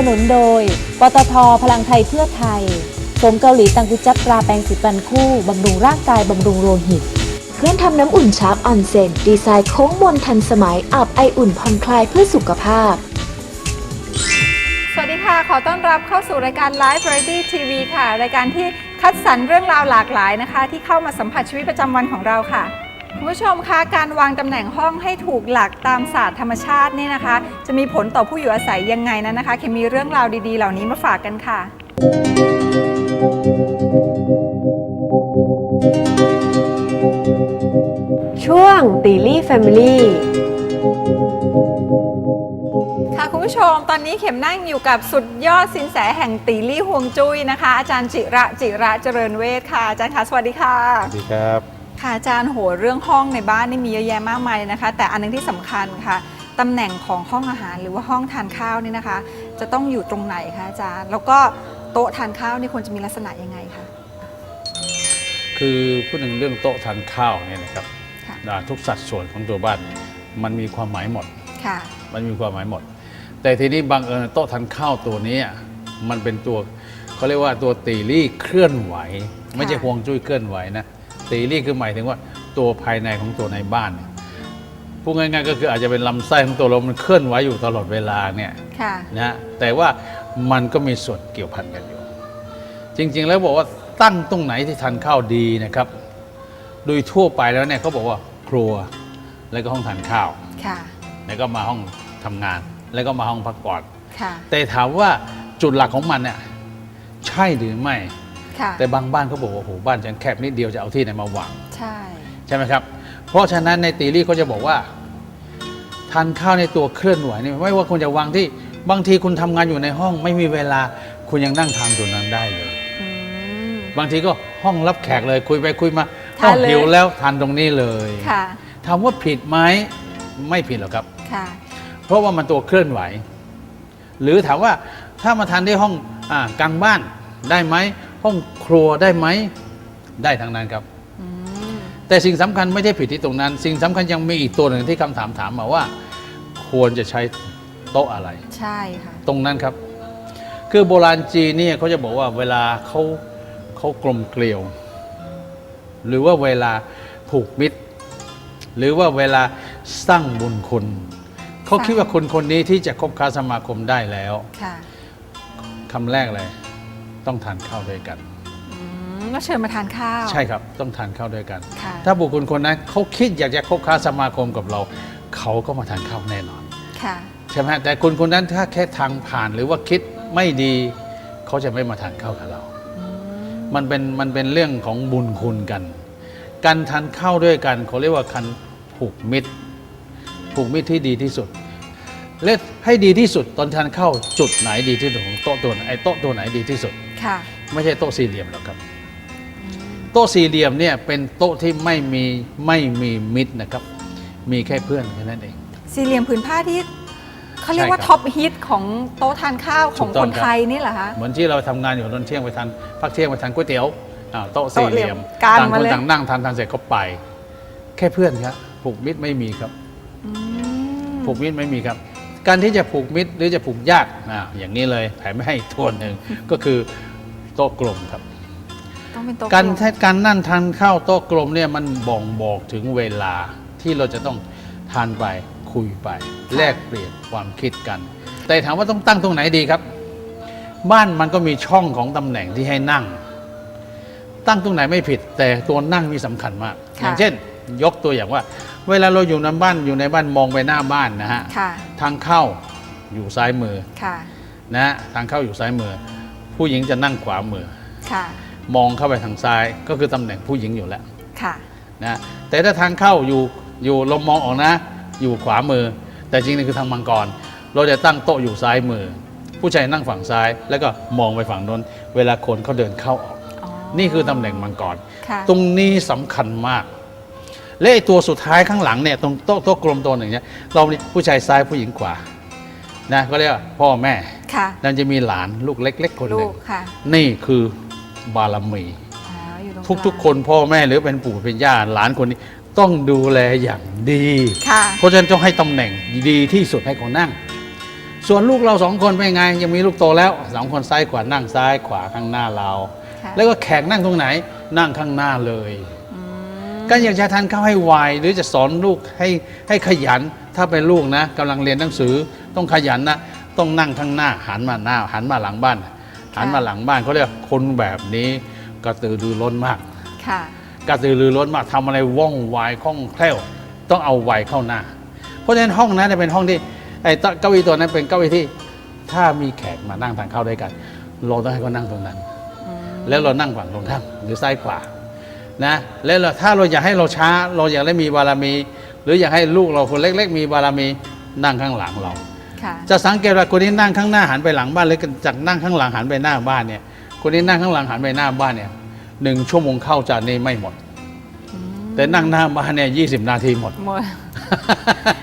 สนับสนุนโดย ปตท พลังไทยเพื่อไทยสมเกาหลีตังกุจับตราแปรงสีฟันคู่ บำรุงร่างกาย บำรุงโลหิต เครื่องทำน้ำอุ่นชาร์ปออนเซน ดีไซน์โค้งมนทันสมัย อาบไออุ่นผ่อนคลายเพื่อสุขภาพ สวัสดีค่ะ ขอต้อนรับเข้าสู่รายการ Live Variety TV ค่ะ รายการที่คัดสรรเรื่องราวหลากหลายนะคะ ที่เข้ามาสัมผัสชีวิตประจำวันของเราค่ะ คุณผู้ชมคะการวางตำแหน่งห้องให้ถูกหลักตามศาสตร์ธรรมชาติเนี่ยนะคะ จะมีผลต่อผู้อยู่อาศัยยังไงนั้นนะคะ เคมีเรื่องราวดีๆ เหล่านี้มาฝากกันค่ะ ช่วงตีลี่แฟมิลี่ค่ะคุณผู้ชมตอนนี้เข็มนั่งอยู่กับสุดยอดสินแสแห่งตีลี่ฮวงจุ้ยนะคะ อาจารย์จิระจิระเจริญเวทค่ะอาจารย์คะสวัสดีค่ะ สวัสดีครับ ค่ะอาจารย์โหเรื่องห้องในบ้านนี่มีเยอะแยะมากมายเลยนะคะ แต่อันหนึงที่สำคัญค่ะตำแหน่งของห้องอาหารหรือว่าห้องทานข้าวนี่นะคะ จะต้องอยู่ตรงไหนคะอาจารย์ แล้วก็โต๊ะทานข้าวนี่ควรจะมีลักษณะยังไงคะคือพูดถึงเรื่องโต๊ะทานข้าวเนี่ยนะครับค่ะอ่าทุกสัดส่วนของตัวบ้านมันมีความหมายหมดค่ะมันมีความหมายหมด แต่ทีนี้บังเอิญโต๊ะทานข้าวตัวเนี้ยมันเป็นตัวเขาเรียกว่าตัวตีรี่เคลื่อนไหว ไม่ใช่ค่ะฮวงจุ้ยเคลื่อนไหวนะ ตีรี่คือหมายถึงว่าตัวภายในของตัวในบ้านเนี่ยพูดง่ายๆก็คืออาจจะเป็นลำไส้ของตัวเรา มันเคลื่อนไหวอยู่ตลอดเวลาเนี่ยค่ะนะแต่ว่ามันก็มีส่วนเกี่ยวพันกันอยู่ จริงๆ แล้วบอกว่าตั้งตรงไหนที่ทานข้าวดีนะครับ โดยทั่วไปแล้วเนี่ยเขาบอกว่าครัวแล้วก็ห้องทานข้าวค่ะแล้วก็มาห้องทำงาน แล้วก็มาห้องพักผ่อนค่ะแต่ถามว่าจุดหลักของมันเนี่ยใช่หรือไม่ ค่ะแต่บางบ้านเขาบอกว่าโอ้โหบ้านฉันแคบนิดเดียวจะเอาที่ไหนมาวางใช่ ใช่ไหมครับ เพราะฉะนั้นในตีรี่เขาจะบอกว่าทานข้าวในตัวเคลื่อนไหวนี่ไม่ว่าคุณจะวางที่บางทีคุณทำงานอยู่ในห้อง ไม่มีเวลาคุณยังนั่งทานตรงนั้นได้เลย อืม บางทีก็ห้องรับแขกเลยคุยไปคุยมาทานเลยหิวแล้วทานตรงนี้เลยค่ะถามว่าผิดไหมไม่ผิดหรอกครับ ค่ะ เพราะว่ามันตัวเคลื่อนไหว หรือถามว่าถ้ามาทานที่ห้องอากลางบ้านได้ไหม ห้องครัวได้ไหมได้ทั้งนั้นครับอืมแต่สิ่งสำคัญไม่ใช่ผิดที่ตรงนั้น สิ่งสำคัญยังมีอีกตัวหนึ่งที่คำถามถามมาว่า ควรจะใช้โต๊ะอะไร ใช่ค่ะตรงนั้นครับ คือโบราณจีนเนี่ยเขาจะบอกว่าเวลาเขาเขากลมเกลียว หรือว่าเวลาผูกมิตร หรือว่าเวลาสร้างบุญคุณเขาคิดว่าคนคนนี้ที่จะคบค้าสมาคมได้แล้วค่ะคำแรกเลย ต้องทานข้าวด้วยกันอืมก็เชิญมาทานข้าว ใช่ครับต้องทานข้าวด้วยกันค่ะถ้าบุคคลคนนั้นเขาคิดอยากจะคบค้าสมาคมกับเรา เขาก็มาทานข้าวแน่นอนค่ะใช่ไหมแต่คนคนนั้นถ้าแค่ทางผ่านหรือว่าคิดไม่ดีเขาจะไม่มาทานข้าวกับเรา มันเป็นมันเป็นเรื่องของบุญคุณกัน การทานข้าวด้วยกันเขาเรียกว่าการผูกมิตร ผูกมิตรที่ดีที่สุดเลือกให้ดีที่สุดตอนทานข้าวจุดไหนดีที่สุดของโต๊ะตัวไหนไอ้โต๊ะตัวไหนดีที่สุด ค่ะ ไม่ใช่โต๊ะสี่เหลี่ยมหรอกครับ โต๊ะสี่เหลี่ยมเนี่ยเป็นโต๊ะที่ไม่มีไม่มีมิตรนะครับ มีแค่เพื่อนแค่นั้นเอง สี่เหลี่ยมผืนผ้าที่เขาเรียกว่าใช่ครับ ท็อปฮิตของโต๊ะทานข้าวของถูกต้คองนครับ ไทยนี่เหรอคะ เหมือนที่เราทำงานอยู่ตอนเที่ยงไปทานพักเที่ยงไปทานก๋วยเตี๋ยวอ่าโต๊ะสี่เหลี่ยมโต๊ะเหลี่ยมกางต่างมาคนเลย ต่างนั่งทานทานเสร็จก็ไป แค่เพื่อนครับผูกมิตรไม่มีครับ อืมผูกมิตรไม่มีครับ การที่จะผูกมิตรหรือจะผูกยากอ่าอย่างนี้เลยแถมไม่ให้อีกทวนหนึ่ง ก็คือ โต๊ะกลมครับ ต้องเป็นโต๊ะการลมการนั่งทานข้าวโต๊ะกลมเนี่ยมันบ่งบอกถึงเวลาที่เราจะต้องทานไปคุยไป แลกเปลี่ยนความคิดกัน แต่ถามว่าต้องตั้งตรงไหนดีครับ บ้านมันก็มีช่องของตำแหน่งที่ให้นั่ง ตั้งตรงไหนไม่ผิด แต่ตัวนั่งมีสำคัญมากค่ะอย่างเช่น ยกตัวอย่างว่า เวลาเราอยู่ในบ้านอยู่ในบ้านมองไปหน้าบ้านนะฮะค่ะ ทางเข้าอยู่ซ้ายมือค่ะ นะฮะทางเข้าอยู่ซ้ายมือ ผู้หญิงจะนั่งขวามือ ค่ะ มองเข้าไปทางซ้ายก็คือตำแหน่งผู้หญิงอยู่แล้วค่ะ นะแต่ถ้าทางเข้าอยู่อยู่ลมมองออกนะ อยู่ขวามือ แต่จริงนี่คือทางมังกร เราจะตั้งโต๊ะอยู่ซ้ายมือ ผู้ชายนั่งฝั่งซ้าย แล้วก็มองไปฝั่งโน้น เวลาคนเขาเดินเข้าออก อ๋อนี่คือตำแหน่งมังกร ค่ะ ตรงนี้สำคัญมาก และไอ้ตัวสุดท้ายข้างหลังเนี่ยตรงโต๊ะโต๊ะกลมตัวหนึ่งเนี่ยเรานี่ผู้ชายซ้ายผู้หญิงขวานะก็เรียกว่าพ่อแม่ ค่ะนั่นจะมีหลานลูกเล็ก ๆ คนหลูนึ่งกค่ะนี่คือบารมีอ๋ออยู่ตรงทุกลางๆคนพ่อแม่หรือเป็นปู่เป็นย่าหลานคนนี้ต้องดูแลอย่างดีค่ะเพราะฉะนั้นต้องให้ตำแหน่งดีที่สุดให้เขานั่ง ส่วนลูกเราสองคนเป็นไง ยังมีลูกโตแล้วสองคนซ้ายขวานั่งซ้ายขวาข้างหน้าเราค่ะแล้วก็แขกนั่งตรงไหน นั่งข้างหน้าเลยก็อยากจะทานข้าวให้ไวหรือจะสอนลูกให้ให้ขยันถ้าเป็นลูกนะกำลังเรียนหนังสือต้องขยันนะ ต้องนั่งข้างหน้าหันมาหน้า หันมาหลังบ้าน หันมาหลังบ้านเขาเรียกคนแบบนี้กระตือรือร้นมากค่ะกระตือรือร้นมากทำอะไรว่องไวคล่องแคล่ว ต้องเอาไวเข้าหน้า เพราะฉะนั้นห้องนั้นเนยเป็นห้องที่ไอ้เก้าอี้ตัวนั้นเป็นเก้าอี้ที่ ถ้ามีแขกมานั่งทานข้าวด้วยกันเราต้องให้เขานั่งตรงนั้น แล้วเรานั่งฝั่งตรงข้ามหรือซ้ายขวานะแล้วเราถ้าเราอยากให้เราช้า เราอยากได้มีบารมี หรืออยากให้ลูกเราคนเล็ก ๆ มีบารมีนั่งข้างหลังเราค่ะ จะสังเกตว่าคนที่นั่งข้างหน้าหันไปหลังบ้านหรือจากนั่งข้างหลังหันไปหน้าบ้านเนี่ย คนที่นั่งข้างหลังหันไปหน้าบ้านเนี่ยหนึ่งชั่วโมงเข้าจานนี้ไม่หมด แต่นั่งหน้าบ้านเนี่ยยีนาทีหมดหมด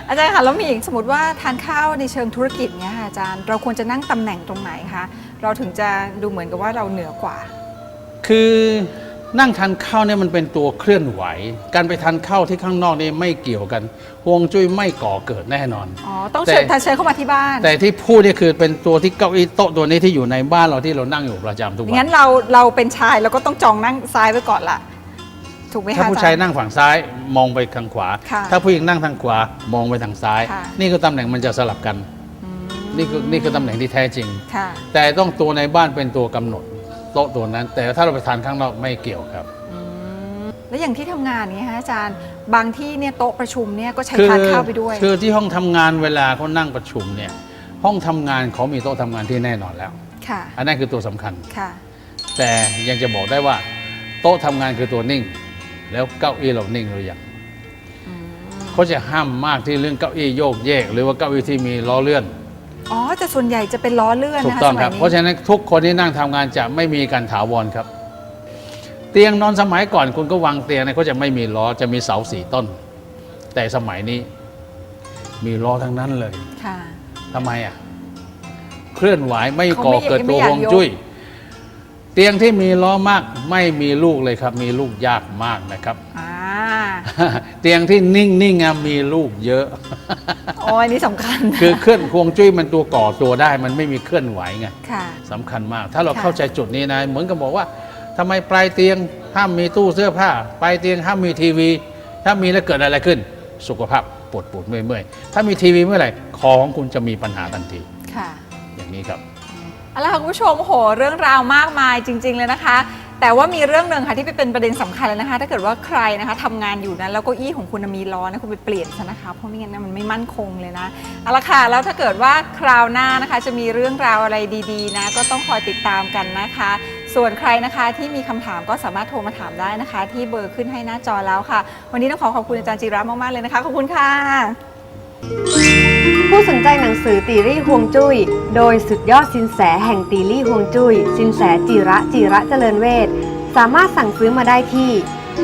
อาจารย์ค่ะแล้วมีอีกสมมติว่าทานข้าวในเชิงธุรกิจเนี้ยค่ะอาจารย์เราควรจะนั่งตำแหน่งตรงไหนคะเราถึงจะดูเหมือนกับว่าเราเหนือกว่า คือ นั่งทานข้าวเนี่ยมันเป็นตัวเคลื่อนไหว การไปทานข้าวที่ข้างนอกนี่ไม่เกี่ยวกันฮวงจุ้ยไม่ก่อเกิดแน่นอนอ๋อต้องแต่เชิญทานเชิญเข้ามาที่บ้าน แต่ที่พูดเนี่ยคือเป็นตัวที่เก้าอี้โต๊ะตัวนี้ที่อยู่ในบ้านเราที่เรานั่งอยู่ประจำทุกวังั้นนเราเราเป็นชายเราก็ต้องจองนั่งซ้ายไว้ก่อนละถูกไหมคะถ้าผู้ชายอจรนั่งฝั่งซ้ายมองไปทางขวาค่ะถ้าผู้หญิงนั่งทางขวามองไปทางซ้ายค่ะนี่คือตำแหน่งมันจะสลับกันอืมนี่คือนี่คือตำแหน่งที่แท้จริงค่ะแต่ต้องตัวในบ้านเป็นตัวกำหนด โต๊ะตัวนั้น แต่ถ้าเราไปทานข้างนอกไม่เกี่ยวครับ แล้วอย่างที่ทำงานเนี้ยฮะอาจารย์บางที่เนี่ยโต๊ะประชุมเนี่ยก็ใช้คือทานข้าวไปด้วย คือที่ห้องทำงานเวลาเขานั่งประชุมเนี่ยห้องทำงานเขามีโต๊ะทำงานที่แน่นอนแล้ว ค่ะ อันนั้นคือตัวสำคัญ ค่ะ แต่ยังจะบอกได้ว่า โต๊ะทำงานคือตัวนิ่ง แล้วเก้าอี้เรานิ่งหรือยังเขาจะห้ามมากที่เรื่องเก้าอี้โยกเยก หรือว่าเก้าอี้ที่มีล้อเลื่อน อ๋อแต่ส่วนใหญ่จะเป็นล้อเลื่อนถูกนะคะต้องสมัคยรับนี้เพราะฉะนั้นทุกคนที่นั่งทำงานจะไม่มีการถาวรครับ เตียงนอนสมัยก่อนคุณก็วางเตียงเนี่ยเขาจะไม่มีล้อจะมีเสาสี่ต้น แต่สมัยนี้มีล้อทั้งนั้นเลยค่ะ ทำไมอะ เคลื่อนไหวไม่เขาก่อไม่เกิดไม่ตัวอยากฮวงยกจุ้ยเตียงที่มีล้อมากไม่มีลูกเลยครับ มีลูกยากมากนะครับ อ่า เตียงที่นิ่งๆอะมีลูกเยอะ อ๋ออันนี้สำคัญคือเคลื่อนฮวงจุ้ยมันตัวก่อตัวได้ มันไม่มีเคลื่อนไหวไงค่ะ สำคัญมาก ถ้าเราค่ะ เข้าใจจุดนี้นะเหมือนกับบอกว่าทำไมปลายเตียงห้ามมีตู้เสื้อผ้า ปลายเตียงห้ามมีทีวี ถ้ามีแล้วเกิดอะไรขึ้น สุขภาพปวดปวดเมื่อยเมื่อยถ้ามีทีวีเมื่อไหร่คอของคุณจะมีปัญหาทันทีค่ะอย่างนี้ครับ เอาละค่ะคุณผู้ชมโหเรื่องราวมากมายจริง ๆ เลยนะคะ แต่ว่ามีเรื่องหนึ่งค่ะที่เป็นประเด็นสำคัญเลยนะคะ ถ้าเกิดว่าใครนะคะทำงานอยู่นะแล้วเก็อี้ของคุณมีล้อนะคุณไปเปลี่ยนซะนะคะ เพราะไม่งั้นนะมันไม่มั่นคงเลยนะเอาละค่ะแล้วถ้าเกิดว่าคราวหน้านะคะ จะมีเรื่องราวอะไรดีๆนะ ก็ต้องคอยติดตามกันนะคะ ส่วนใครนะคะที่มีคำถามก็สามารถโทรมาถามได้นะคะ ที่เบอร์ขึ้นให้หน้าจอแล้วค่ะ วันนี้ต้องขอขอบคุณอาจารย์จิระมากๆเลยนะคะขอบคุณค่ะ ผู้สนใจหนังสือตีรี่ฮวงจุ้ย โดยสุดยอดสินแสแห่งตีรี่ฮวงจุ้ย สินแสจิระจิระเจริญเวทสามารถสั่งซื้อมาได้ที่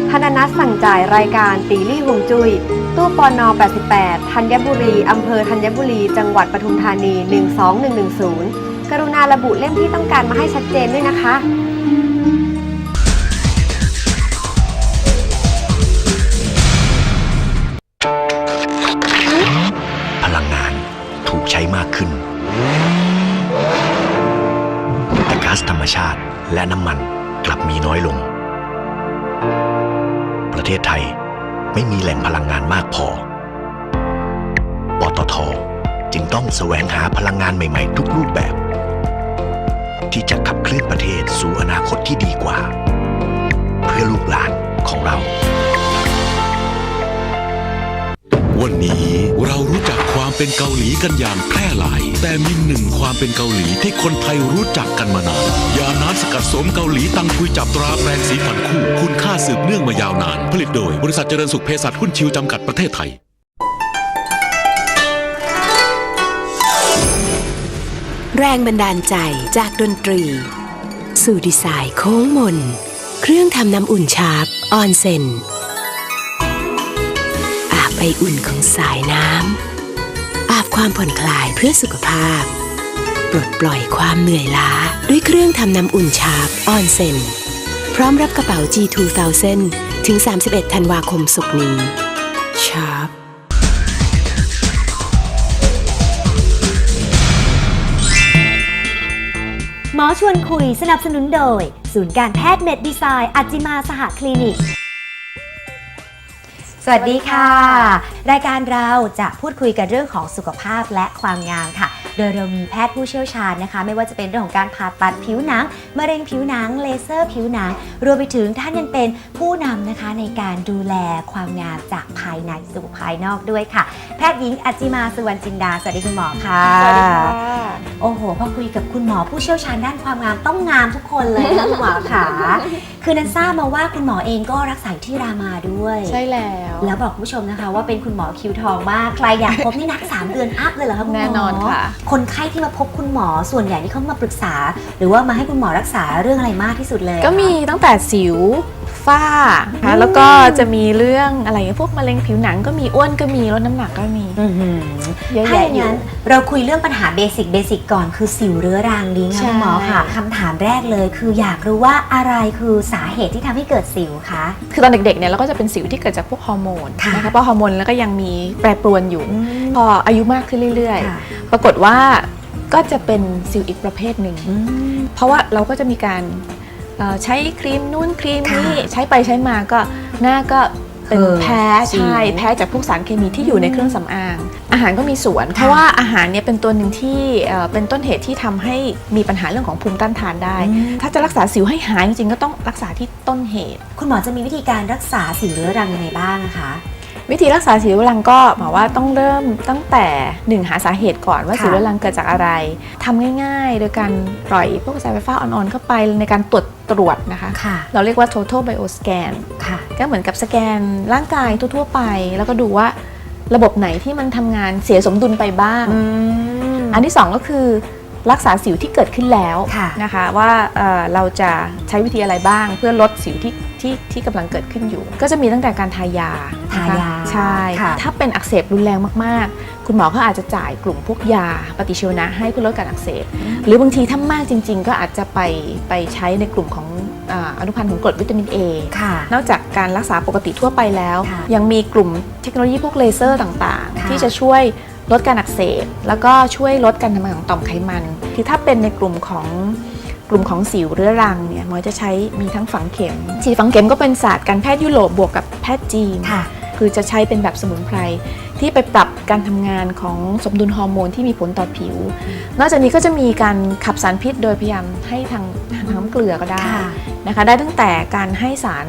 ธนนัทสั่งจ่ายรายการตีรี่ฮวงจุ้ย ตู้ปอนอ88 ธัญบุรี อำเภอธัญบุรี จังหวัดปทุมธานี 12110 กรุณาระบุเล่มที่ต้องการมาให้ชัดเจนด้วยนะคะ และน้ำมันกลับมีน้อยลง ประเทศไทยไม่มีแหล่งพลังงานมากพอ ปตทจึงต้องแสวงหาพลังงานใหม่ๆ ทุกรูปแบบ ที่จะขับเคลื่อนประเทศสู่อนาคตที่ดีกว่า เพื่อลูกหลานของเรา วันนี้เรารู้จักความเป็นเกาหลีกันอย่างแพร่หลาย แต่มีหนึ่งความเป็นเกาหลีที่คนไทยรู้จักกันมานานยาน้ำสกัดสมเกาหลีตังคุยจับตราแปรงสีฟันคู่ คุณค่าสืบเนื่องมายาวนาน ผลิตโดย บริษัทเจริญสุขเภสัชหุ้นชิวจำกัดประเทศไทย แรงบันดาลใจจากดนตรี สู่ดีไซน์โค้งมน เครื่องทำน้ำอุ่นชาร์ปออนเซน ใบอุ่นของสายน้ำอาบความผ่อนคลายเพื่อสุขภาพ ปลดปล่อยความเหนื่อยล้าด้วยเครื่องทำน้ำอุ่นชาร์ปออนเซนพร้อมรับกระเป๋า G2000 ถึง 31 ธันวาคมสุกร์นี้ชาร์ปหมอชวนคุยสนับสนุนโดย ศูนย์การแพทย์เมดดีไซน์ อัจจิมาสหคลินิก สวัสดีค่ะ รายการเราจะพูดคุยกันเรื่องของสุขภาพและความงามค่ะ โดยเรามีแพทย์ผู้เชี่ยวชาญนะคะ ไม่ว่าจะเป็นเรื่องของการผ่าตัดผิวหนังมะเร็งผิวหนัง เลเซอร์ผิวหนัง รวมไปถึงท่านยังเป็นผู้นำนะคะในการดูแลความงามจากภายในสู่ภายนอกด้วยค่ะ แพทย์หญิงอัจจิมาสุวรรณจินดาสวัสดีคุณหมอค่ะสวัสดีค่ะโอ้โหพอคุยกับคุณหมอผู้เชี่ยวชาญด้านความงามต้องงามทุกคนเลยนะคุณหมอค่ะคือนันทราบมาว่าคุณหมอเองก็รักษาอยู่ที่รามาด้วย ใช่แล้วแล้วบอกคุณผู้ชมนะคะว่าเป็นคุณหมอคิวทองมาก ใครอยากพบนี่นัก 3 เดือนอัพเลยเหรอคะคุณหมอแน่นอนค่ะ คนไข้ที่มาพบคุณหมอส่วนใหญ่ที่เขามาปรึกษา หรือว่ามาให้คุณหมอรักษาเรื่องอะไรมากที่สุดเลยอะก็มีตั้งแต่สิวฝ้านะคะแล้วก็จะมีเรื่องอะไรพวกมะเร็งผิวหนังก็มีอ้วนก็มีลดน้ำหนักก็มีอื้อหือ เยอะถ้าแยะอย่างอยู่ นั้นเราคุยเรื่องปัญหาเบสิกเบสิกก่อนคือสิวเรื้อรังดีค่ะใช่ คุณหมอค่ะคำถามแรกเลยคืออยากรู้ว่าอะไรคือสาเหตุที่ทำให้เกิดสิวคะ คือตอนเด็กๆเนี่ยเราก็จะเป็นสิวที่เกิดจากพวกฮอร์โมนค่ะ นะคะเพราะฮอร์โมนแล้วก็ยังมีแปรปรวนอยู่ พออายุมากขึ้นเรื่อยค่ะๆ ปรากฏว่าก็จะเป็นสิวอีกประเภทหนึ่ง อืม เพราะว่าเราก็จะมีการเอ่อใช้ครีมนู่นครีมนี่ค่ะ ใช้ไปใช้มาก็หน้าก็ เป็นเออแพ้สิวใช่แพ้จากพวกสารเคมีที่อยู่ในเครื่องสำอาง อาหารก็มีส่วนเพราะว่าอาหารเนี่ยเป็นตัวหนึ่งที่เอ่อเป็นต้นเหตุที่ทำให้มีปัญหาเรื่องของภูมิต้านทานได้อืมถ้าจะรักษาสิวให้หายจริงๆก็ต้องรักษาที่ต้นเหตุ คุณหมอจะมีวิธีการรักษาสิวเรื้อรังยังไงบ้างนะคะ วิธีรักษาสิวเรื้อรังก็หมายว่าต้องเริ่มตั้งแต่หนึ่งหาสาเหตุก่อนว่าค่ะ สิวเรื้อรังเกิดจากอะไรทำง่ายๆ โดยการปล่อยพวกสายไฟฟ้าอ่อนๆเข้าไปในการตรวจตรวจนะคะ ค่ะ เราเรียกว่า total bioscan ค่ะ ก็เหมือนกับสแกนร่างกายทั่วๆไป แล้วก็ดูว่าระบบไหนที่มันทำงานเสียสมดุลไปบ้าง อันที่สองก็คือ รักษาสิวที่เกิดขึ้นแล้วค่ะนะคะว่าเอ่อเราจะใช้วิธีอะไรบ้าง เพื่อลดสิวที่ที่ที่กำลังเกิดขึ้นอยู่ ก็จะมีตั้งแต่การทายาทานะคะยาใช่ค่ะถ้าเป็นอักเสบรุนแรงมากๆ คุณหมอก็อาจจะจ่ายกลุ่มพวกยาปฏิชีวนะให้เพื่อลดการอักเสบ หรือบางทีถ้ามากจริง ๆ ก็อาจจะไปไปใช้ในกลุ่มของอ่าอนุพันธ์ของกรดวิตามิน A ค่ะนอกจากการรักษาปกติทั่วไปแล้วค่ะยังมีกลุ่มเทคโนโลยีพวกเลเซอร์ต่างค่ะๆที่จะช่วย ลดการอักเสบ แล้วก็ช่วยลดการทำงานของต่อมไขมันคือถ้าเป็นในกลุ่มของกลุ่มของสิวเรื้อรังเนี่ยหมอจะใช้มีทั้งฝังเข็มฉีดฝังเข็มก็เป็นศาสตร์การแพทย์ยุโรปบวกกับแพทย์จีนค่ะคือจะใช้เป็นแบบสมุนไพรที่ไปปรับการทำงานของสมดุลฮอร์โมนที่มีผลต่อผิว นอกจากนี้ก็จะมีการขับสารพิษโดยพยายามให้ทางทางน้ำเกลือก็ได้ค่ะนะคะ ได้ตั้งแต่การให้สาร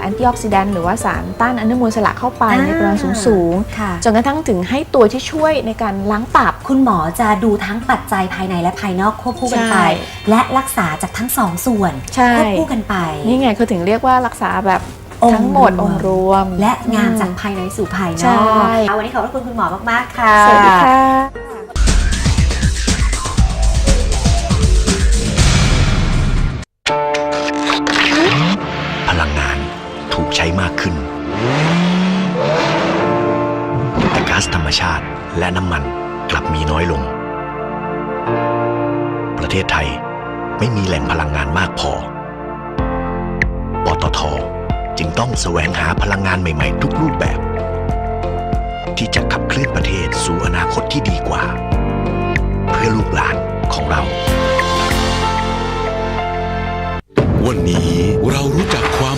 แอนตี้ออกซิแดนต์หรือว่าสารต้านอนุมูลอิสระเข้าไปอ่าในปริมาณสูงค่ะ ๆจนกระทั่งถึงให้ตัวที่ช่วยในการล้างปากคุณหมอจะดูทั้งปัจจัยภายในและภายนอกควบคู่กันไป ใช่และรักษาจากทั้งสองส่วนใช่ ควบคู่กันไปนี่ไงคือถึงเรียกว่ารักษาแบบองค์ทั้งหมดรวมองค์รวม และงานอืมจากภายในสู่ภายนใช่ อกเอาวันนี้ขอบพระคุณคุณหมอมาก ๆ ค่ะ สวัสดีค่ะ ช้มากขึ้น แต่ก๊าซธรรมชาติและน้ำมันกลับมีน้อยลง ประเทศไทยไม่มีแหล่งพลังงานมากพอ ปตทจึงต้องแสวงหาพลังงานใหม่ๆ ทุกรูปแบบ ที่จะขับเคลื่อนประเทศสู่อนาคตที่ดีกว่า เพื่อลูกหลานของเรา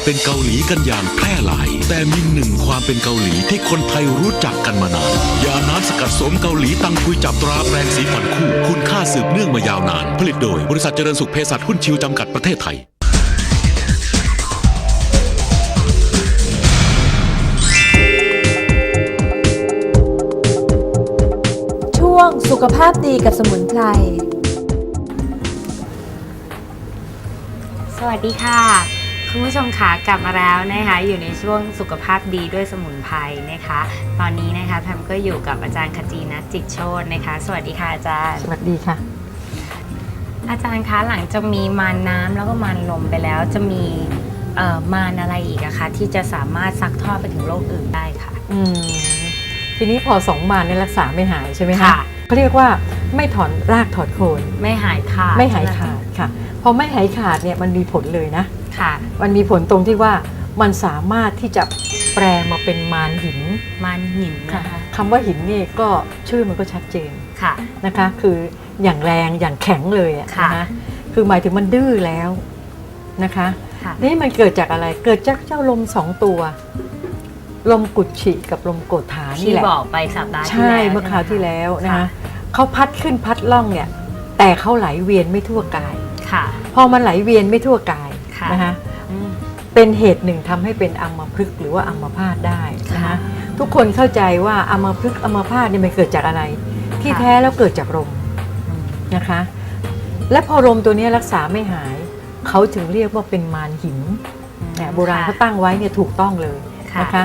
เป็นเกาหลีกันอย่างแพร่หลาย แต่มีหนึ่งความเป็นเกาหลีที่คนไทยรู้จักกันมานาน ยาน้ำสกัดสมเกาหลีตังคุยจับตราแปรงสีฟันคู่ คุณค่าสืบเนื่องมายาวนาน ผลิตโดยบริษัทเจริญสุขเภสัชหุ้นชิวจำกัดประเทศไทยช่วงสุขภาพดีกับสมุนไพร สวัสดีค่ะ คุณผู้ชมค่ะกลับมาแล้วนะคะอยู่ในช่วงสุขภาพดีด้วยสมุนไพรนะคะ ตอนนี้นะคะแพมก็อยู่กับอาจารย์ขจีนัทจิตโชตนะคะ สวัสดีค่ะอาจารย์ สวัสดีค่ะ อาจารย์คะหลังจากมีมานน้ำแล้วก็มานลมไปแล้ว จะมีเอ่อมานอะไรอีกอะคะที่จะสามารถซักทอดไปถึงโรคอื่นได้ค่ะ อืมทีนี้พอสองมารเนี่ยรักษาไม่หายใช่ไหมคะค่ะ เขาเรียกว่าไม่ถอนรากถอนโคน ไม่หายขาดไม่หายใช่ขาไมดค่ะ พอไม่หายขาดเนี่ยมันมีผลเลยนะ ค่ะ มันมีผลตรงที่ว่ามันสามารถที่จะแปลมาเป็นมารหินมันหินค่ะนะคะคำว่าหินนี่ก็ชื่อมันก็ชัดเจนค่ะ นะคะ คืออย่างแรงอย่างแข็งเลยอะค่ะ นะคะคือหมายถึงมันดื้อแล้วนะคะค่ะ นี่มันเกิดจากอะไรเกิดจากเจ้าลมสองตัว ลมกุดฉิกับลมโกฏฐานี่ที่แหละ บอกไปสัปดาห์ที่ใช่แล้วเมื่อคราวที่แล้วนะค่ะคะเขาพัดขึ้นพัดล่องเนี่ย แต่เขาไหลเวียนไม่ทั่วกาย ค่ะ พอมันไหลเวียนไม่ทั่วกาย ค่ะนะคะอืมเป็นเหตุหนึ่งทำให้เป็นอัมพฤกษ์หรือว่าอัมพาตได้นะค่ะคะทุกคนเข้าใจว่าอัมพฤกษ์อัมพาตเนี่ยมันเกิดจากอะไร ที่ค่ะแท้แล้วเกิดจากลมนะคะ และพอลมตัวนี้รักษาไม่หายเขาถึงเรียกว่าเป็นมารหินเนี่ยโบราณเขาตั้งไว้เนี่ยถูกต้องเลยค่ะนะคะ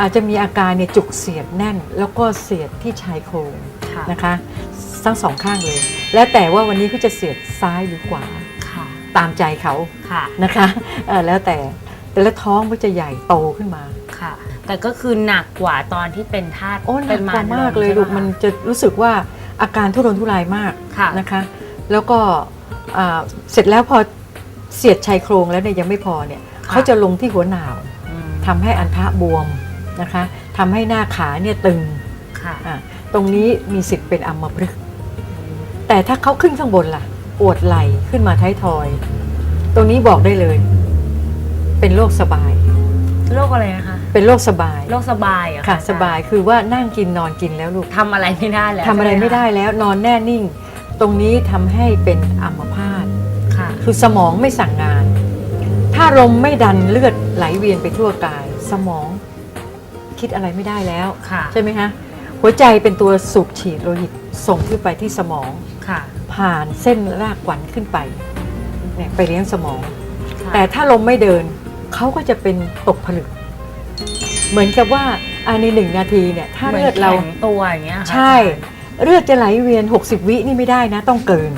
อาจจะมีอาการเนี่ยจุกเสียดแน่น แล้วก็เสียดที่ชายโครงค่ะนะคะทั้งสองข้างเลย แล้วแต่ว่าวันนี้เขาจะเสียดซ้ายหรือขวาค่ะ ตามใจเขาค่ะนะคะเอ่อแล้วแต่แต่ละท้องมันจะใหญ่โตขึ้นมาค่ะ แต่ก็คือหนักกว่าตอนที่เป็นธาตุโอ้หนัเป็กนกว่ามากเลยใช่ลูกปะมันจะรู้สึกว่าอาการทุรนทุรายมากค่ะนะคะ แล้วก็อ่าเสร็จแล้วพอเสียดชายโครงแล้วเนี่ยยังไม่พอเนี่ยค่ะเขาจะลงที่หัวหนาวอืมทำให้อันทะบวมนะคะทำให้หน้าขาเนี่ยตึงค่ะอะตรงนี้มีสิทธิ์เป็นอัมพฤกษ์แต่ถ้าเขาขึ้นข้างบนล่ะ ปวดไหล่ขึ้นมาท้ายทอย ตรงนี้บอกได้เลย เป็นโรคสบาย โรคอะไรนะคะ เป็นโรคสบาย โรคสบายเหรอค่ะ สบายคือว่านั่งกินนอนกินแล้วลูกทำอะไรไม่ได้แล้วทำอะไรใช่หไม่ได้แล้วนอนแน่นิ่ง ตรงนี้ทำให้เป็นอัมพาตค่ะ คือสมองไม่สั่งงาน ถ้าลมไม่ดันเลือดไหลเวียนไปทั่วกาย สมองคิดอะไรไม่ได้แล้วค่ะใช่ไหมคะหัวใจเป็นตัวสูบฉีดโลหิตส่งขึ้นไปที่สมอง ค่ะ ผ่านเส้นรากขวัญขึ้นไปเนี่ยไปเลี้ยงสมอง ค่ะแต่ถ้าลมไม่เดินเขาก็จะเป็นตกผลึก เหมือนกับว่าอ่าในหนึ่งนาทีเนี่ยถ้าหมืนเลือดเราแข็งตัวอย่างเงี้ยค่ะใช่ เลือดจะไหลเวียน 60 วินี่ไม่ได้นะ ต้องเกิน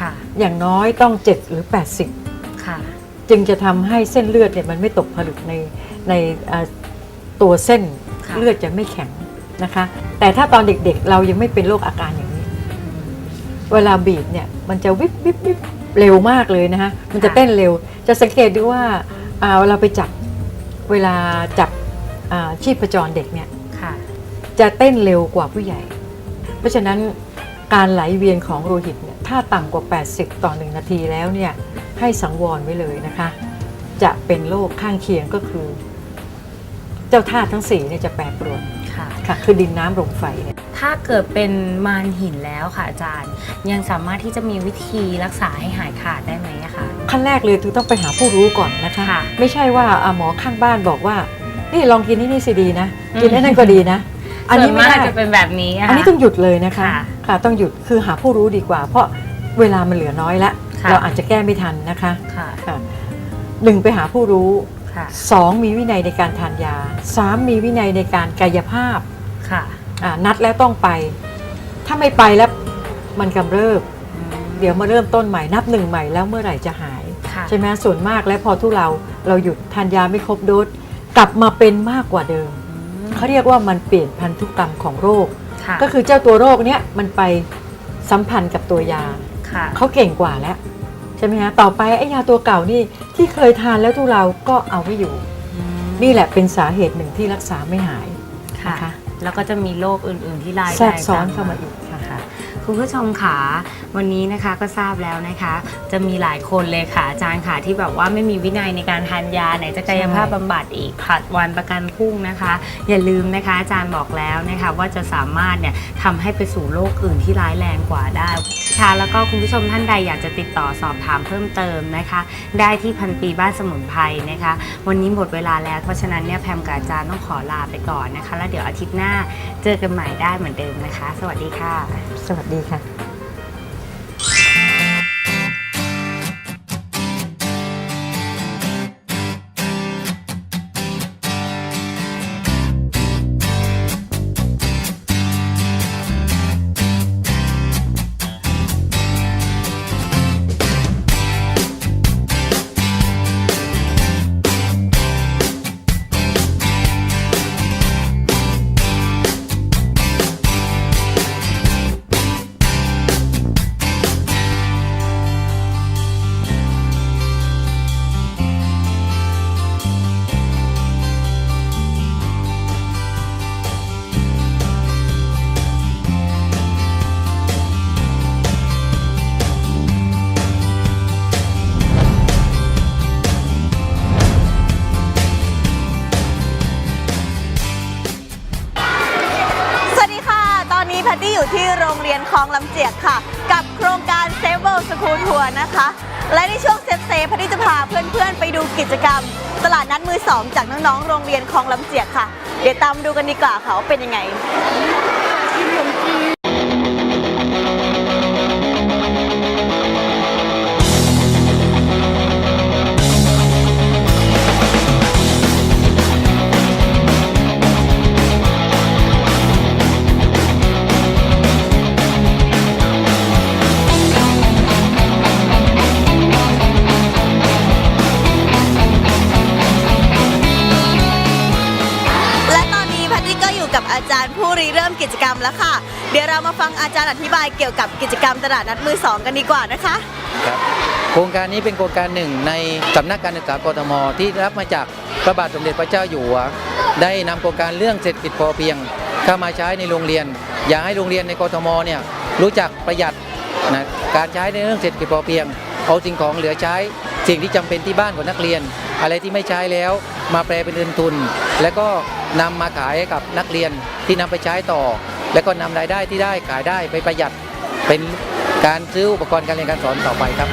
ค่ะอย่างน้อยต้อง 7 หรือ 80 ค่ะ จึงจะทำให้เส้นเลือดเนี่ยมันไม่ตกผลึกในในอ่าตัวเส้นค่ะ เลือดจะไม่แข็งนะคะ แต่ถ้าตอนเด็กๆ เรายังไม่เป็นโรคอาการอย่างนี้ เวลาบีบเนี่ยมันจะวิบวิบวิบเร็วมากเลยนะคะมันจะเต้นเร็ว จะสังเกตดูว่าอ่าเวลาไปจับเวลาจับอ่าชีพจรเด็กเนี่ยค่ะจะเต้นเร็วกว่าผู้ใหญ่ เพราะฉะนั้นการไหลเวียนของโลหิตเนี่ยถ้าต่ำกว่า 80 ต่อ 1 นาทีแล้วเนี่ยให้สังวรไว้เลยนะคะ จะเป็นโรคข้างเคียงก็คือ เจ้าธาตุทั้ง4เนี่ยจะแปรปรวนค่ะค่ะคือดินน้ำลมไฟเนี่ย ถ้าเกิดเป็นมารหินแล้วค่ะอาจารย์ ยังสามารถที่จะมีวิธีรักษาให้หายขาดได้ไหมอะคะ ขั้นแรกเลยคือต้องไปหาผู้รู้ก่อนนะคะ ค่ะไม่ใช่ว่าอ่าหมอข้างบ้านบอกว่า นี่ลองกินนี่นี่สิดีนะอืม กินไอ้นั่นก็ดีนะ อันนี้ส่วไม่มากได้จะเป็นแบบนี้ะอันนี้ต้องหยุดเลยนะคะค่ะค่ะต้องหยุดคือหาผู้รู้ดีกว่า เพราะเวลามันเหลือน้อยแล้วค่ะ เราอาจจะแก้ไม่ทันนะคะค่ะค่ะหนึ่งไปหาผู้รู้ค่ะสองมีวินัยในการทานยาสามมีวินัยในการกายภาพ ค่ะอ่า นัดแล้วต้องไป ถ้าไม่ไปแล้วมันกำเริบ เดี๋ยวมาเริ่มต้นใหม่นับหนึ่งใหม่แล้วเมื่อไหร่จะหายค่ะใช่ไหมส่วนมากแล้วพอทุเราเราหยุดทานยาไม่ครบโดสกลับมาเป็นมากกว่าเดิม เขาเรียกว่ามันเปลี่ยนพันธุกรรมของโรคค่ะก็คือเจ้าตัวโรคเนี้ยมันไปสัมพันธ์กับตัวยาค่ะเขาเก่งกว่าแล้วใช่ไหมฮะต่อไปไอ้ยาตัวเก่านี่ที่เคยทานแล้วทุเราก็เอาไม่อยู่ นี่แหละเป็นสาเหตุหนึ่งที่รักษาไม่หายค่ะนะคะ แล้วก็จะมีโรคอื่นๆที่รายแทรกได้ซ้อนตเข้ามาอีกค่ะค่ะคุณผู้ชมค่ะวันนี้นะคะก็ทราบแล้วนะคะ จะมีหลายคนเลยค่ะอาจารย์ค่ะที่แบบว่าไม่มีวินัยในการทานยาไหนจะกายภาพบำบัดอีกผัดวันประกันพรุ่งนะคะ อย่าลืมนะคะ อาจารย์บอกแล้วนะคะว่าจะสามารถเนี่ยทำให้ไปสู่โรคอื่นที่ร้ายแรงกว่าได้ ค่ะ แล้วก็คุณผู้ชมท่านใดอยากจะติดต่อสอบถามเพิ่มเติมนะคะ ได้ที่พันปีบ้านสมุนไพรนะคะ วันนี้หมดเวลาแล้ว เพราะฉะนั้นเนี่ยแพมกับอาจารย์ต้องขอลาไปก่อนนะคะ แล้วเดี๋ยวอาทิตย์หน้าเจอกันใหม่ได้เหมือนเดิมนะคะ สวัสดีค่ะ สวัสดีค่ะ นะคะ และในช่วงเซฟเซฟพอดีจะพาเพื่อนๆ ไปดูกิจกรรม ตลาดนัดมือสองจากน้องๆ โรงเรียนคลองลำเจียกค่ะ เดี๋ยวตามดูกันดีกว่าค่ะว่าเป็นยังไง มาฟังอาจารอธิบายเกี่ยวกับกิจกรรมตลาดนัดมือสองกันดีกว่านะคะครับโครงการนี้เป็นโครงการหนึ่งในสำนักการศึกษากทม ที่รับมาจากพระบาทสมเด็จพระเจ้าอยู่หัว ได้นำโครงการเรื่องเศรษฐกิจพอเพียง เข้ามาใช้ในโรงเรียน อยากให้โรงเรียนในกทมเนี่ยรู้จักประหยัดนะการใช้ในเรื่องเศรษฐกิจพอเพียง เอาสิ่งของเหลือใช้ สิ่งที่จำเป็นที่บ้านของนักเรียน อะไรที่ไม่ใช้แล้วมาแปลเป็นเงินทุน แล้วก็นำมาขายให้กับนักเรียนที่นำไปใช้ต่อ แล้วก็นำรายได้ที่ได้ขายได้ไปประหยัดเป็นการซื้ออุปกรณ์การเรียนการสอนต่อไปครับ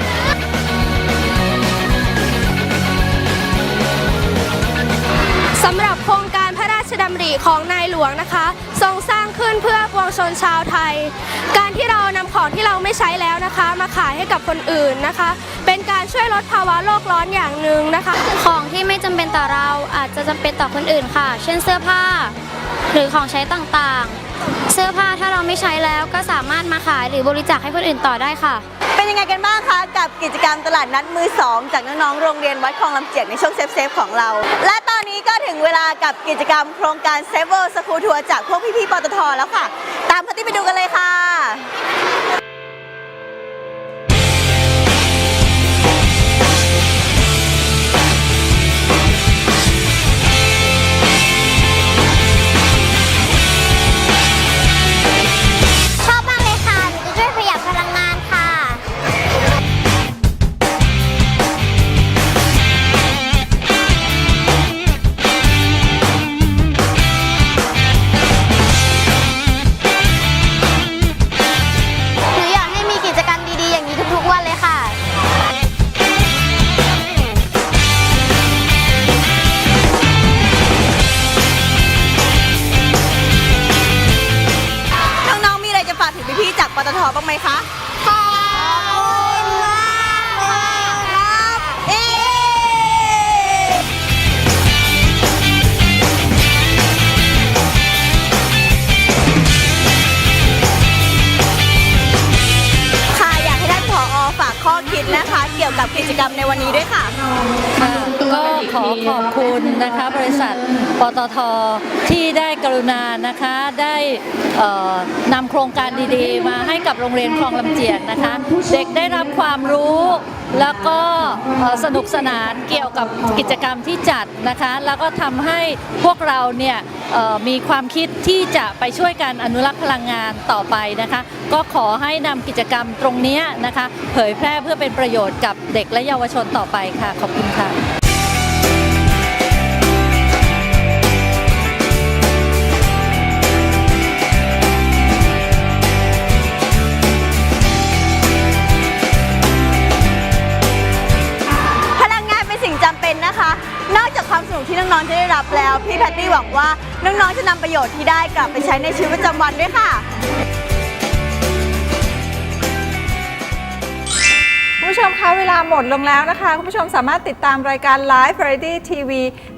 สำหรับโครงการพระราชดำริของนายหลวงนะคะ ทรงสร้างขึ้นเพื่อปวงชนชาวไทย การที่เรานำของที่เราไม่ใช้แล้วนะคะ มาขายให้กับคนอื่นนะคะ เป็นการช่วยลดภาวะโลกร้อนอย่างหนึ่งนะคะ ของที่ไม่จำเป็นต่อเราอาจจะจำเป็นต่อคนอื่นค่ะ เช่นเสื้อผ้า หรือของใช้ต่างๆ เสื้อผ้าถ้าเราไม่ใช้แล้วก็สามารถมาขายหรือบริจาคให้คนอื่นต่อได้ค่ะ เป็นยังไงกันบ้างคะกับกิจกรรมตลาดนัดมือสองจากน้องๆโรงเรียนวัดคลองลำเจียกในช่วงเซฟเซฟของเรา และตอนนี้ก็ถึงเวลากับกิจกรรมโครงการเซฟเวอร์สคูลทัวร์จากพวกพี่ๆปตทแล้วค่ะ ตามพัตตี้ไปดูกันเลยค่ะ รรมในวันนี้ด้วยค่ะ ค่ะก็ขอขอบคุณนะคะบริษัทปตทที่ได้กรุณานะคะได้เอ่อนำโครงการดีๆ มาให้กับโรงเรียนคลองลำเจียกนะคะ เด็กได้รับความรู้ แล้วก็สนุกสนานเกี่ยวกับกิจกรรมที่จัดนะคะ แล้วก็ทำให้พวกเราเนี่ยมีความคิดที่จะไปช่วยกันอนุรักษ์พลังงานต่อไปนะคะ ก็ขอให้นำกิจกรรมตรงนี้นะคะ เผยแพร่เพื่อเป็นประโยชน์กับเด็กและเยาวชนต่อไปค่ะ ขอบคุณค่ะ องๆจะได้รับแล้ว พี่แพตตี้หวังว่าน้องๆจะนำประโยชน์ที่ได้กลับไปใช้ในชีวิตประจำวันด้วยค่ะคุณผู้ชมคะเวลาหมดลงแล้วนะคะ คุณผู้ชมสามารถติดตามรายการ Live Variety TV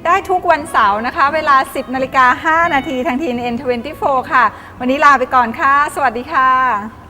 ได้ทุกวันเสาร์นะคะ เวลา 10นาฬิกา5นาทีทางทีน N24 ค่ะ วันนี้ลาไปก่อนค่ะ สวัสดีค่ะ